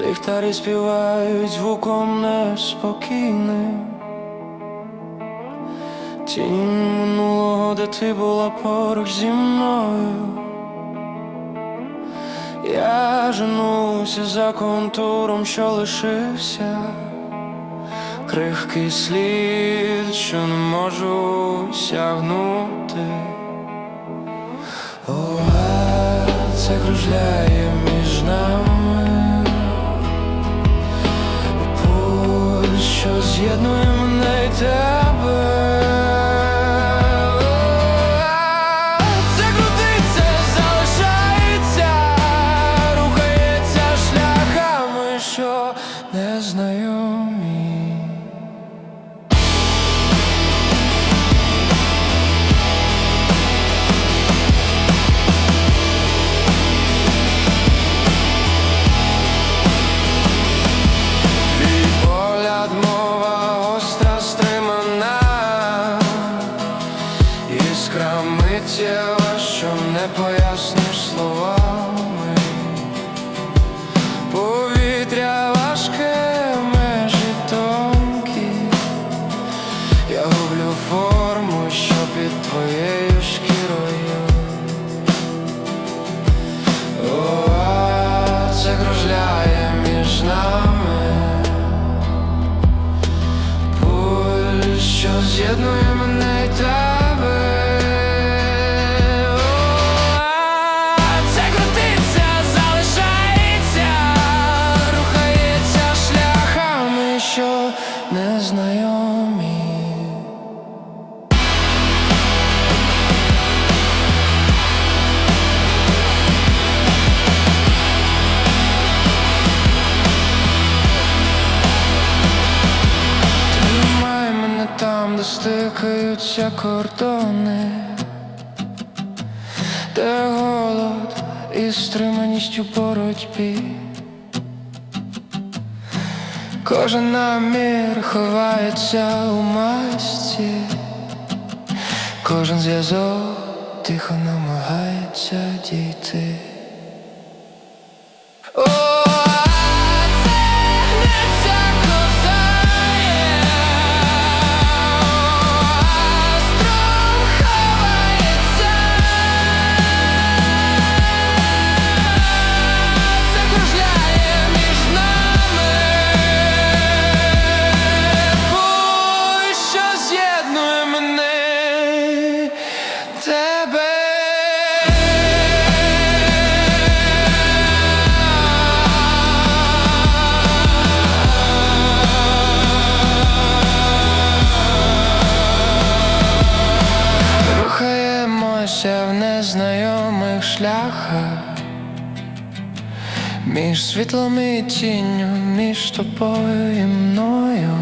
ліхтарі співають звуком неспокійним. Тінь минулого, де ти була поруч зі мною. Я женуся за контуром, що лишився. Крихкий слід, що не можу сягнути. О, це кружляє мене іскра миттєва, що не поясниш словами. Повітря важке, межі тонкі, я гублю форму, що під твоєю шкірою. О, це кружляє між нами. Пуль, що з'єднує мене й стикаються кордони, де голод і стриманість у боротьбі. Кожен намір ховається у масці, кожен зв'язок тихо намагається дійти. Тебе. Рухаємося в незнайомих шляхах між світлом і тінню, між тобою і мною.